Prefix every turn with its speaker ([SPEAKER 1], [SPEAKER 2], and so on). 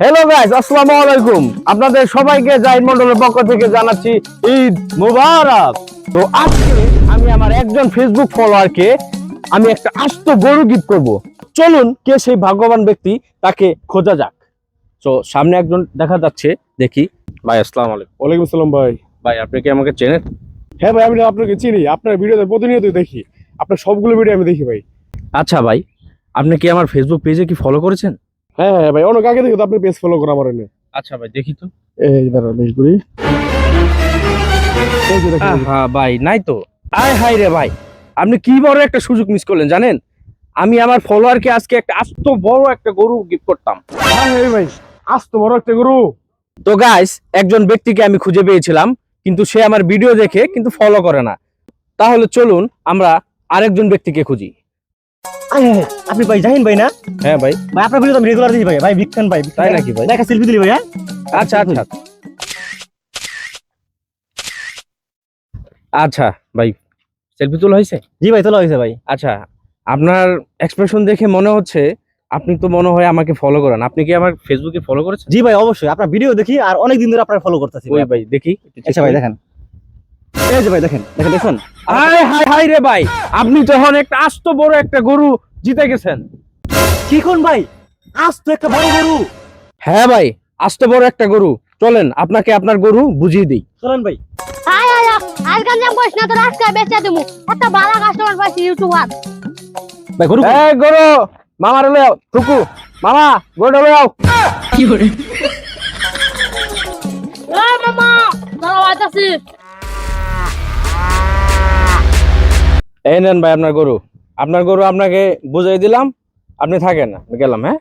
[SPEAKER 1] Hello guys আসসালামু আলাইকুম। আপনাদের সবাইকে জাহিদ মন্ডলের পক্ষ থেকে জানাচ্ছি ঈদ মুবারক। তো আজকে আমি আমার একজন ফেসবুক ফলোয়ারকে আমি একটা আস্ত গরু গিফট করব। চলুন কে সেই ভাগ্যবান ব্যক্তি তাকে খোঁজা যাক। তো সামনে একজন দেখা যাচ্ছে দেখি। ভাই আসসালামু আলাইকুম।
[SPEAKER 2] ওয়ালাইকুম আসসালাম ভাই।
[SPEAKER 1] ভাই আপনি কি আমাকে চেনেন?
[SPEAKER 2] হ্যাঁ ভাই আমি আপনাকে চিনি। আপনার ভিডিওতে প্রতিনিয়ত দেখি। আপনার সবগুলো ভিডিও আমি দেখি ভাই।
[SPEAKER 1] আচ্ছা ভাই আপনি কি আমার ফেসবুক পেজে কি ফলো করেছেন?
[SPEAKER 2] হ্যাঁ হ্যাঁ ভাই অনেক আগে থেকে তো আপনি পেজ ফলো করা আমার এনে
[SPEAKER 1] আচ্ছা ভাই দেখি তো।
[SPEAKER 2] এই দাঁড়া বেশ করি।
[SPEAKER 1] হ্যাঁ ভাই নাই তো। আয় হাই রে ভাই আপনি কি বড় একটা সুযোগ মিস করলেন জানেন? আমি আমার ফলোয়ারকে আজকে একটা আস্ত বড় একটা গরু গিফট করতাম।
[SPEAKER 2] হ্যাঁ ভাই আজ তো বড় একটা গরু।
[SPEAKER 1] তো গাইস একজন ব্যক্তিকে আমি খুঁজে পেয়েছিলাম কিন্তু সে আমার ভিডিও দেখে কিন্তু ফলো করে না। তাহলে চলুন আমরা আরেকজন ব্যক্তিকে খুঁজি।
[SPEAKER 3] আপনি ভাই জাহিন ভাই না?
[SPEAKER 1] হ্যাঁ ভাই।
[SPEAKER 3] ভাই আপনার ভিডিও তো আমি রেগুলার দেখি ভাই। ভাই ফ্যান ভাই
[SPEAKER 1] তাই নাকি ভাই?
[SPEAKER 3] ভাই, একটা সেলফি দিলি ভাই হ্যাঁ?
[SPEAKER 1] আচ্ছা আচ্ছা। আচ্ছা ভাই সেলফি তোলা হয়েছে?
[SPEAKER 3] জি ভাই তোলা হয়েছে ভাই।
[SPEAKER 1] আচ্ছা আপনার এক্সপ্রেশন দেখে মনে হচ্ছে আপনি তো মনে হয় আমাকে ফলো করেন। আপনি কি আমার ফেসবুকে ফলো করেছেন?
[SPEAKER 3] জি ভাই অবশ্যই। আপনার ভিডিও দেখি আর অনেক দিন ধরে আপনার ফলো করতেছি
[SPEAKER 1] ওই ভাই। দেখি।
[SPEAKER 3] আচ্ছা ভাই দেখেন। এই যে ভাই দেখেন দেখেন দেখুন।
[SPEAKER 1] হাই হাই হাই রে ভাই আপনি তো একটা আস্ত বড় একটা গরু জিতে গেছেন।
[SPEAKER 3] কি কোন ভাই আজ তো একটা বড় গরু।
[SPEAKER 1] হ্যাঁ ভাই আস্ত বড় একটা গরু। চলেন আপনাকে আপনার গরু বুঝিয়ে দিই।
[SPEAKER 3] চলেন ভাই।
[SPEAKER 4] আয় আয় না আজকে বেচে দেবো। একটা ভালো কাস্টমার পাইছি ইউটিউবার
[SPEAKER 3] ভাই গরু?
[SPEAKER 1] এই গরু মামার লয়ে আও টুকু। মামা লয়ে আও।
[SPEAKER 4] এ মামা দাঁড়াও আইতাছি।
[SPEAKER 1] এই নেন ভাই আপনার গরু। আপনার গরু আপনাকে বুঝিয়ে দিলাম আপনি থাকেন। গেলাম হ্যাঁ?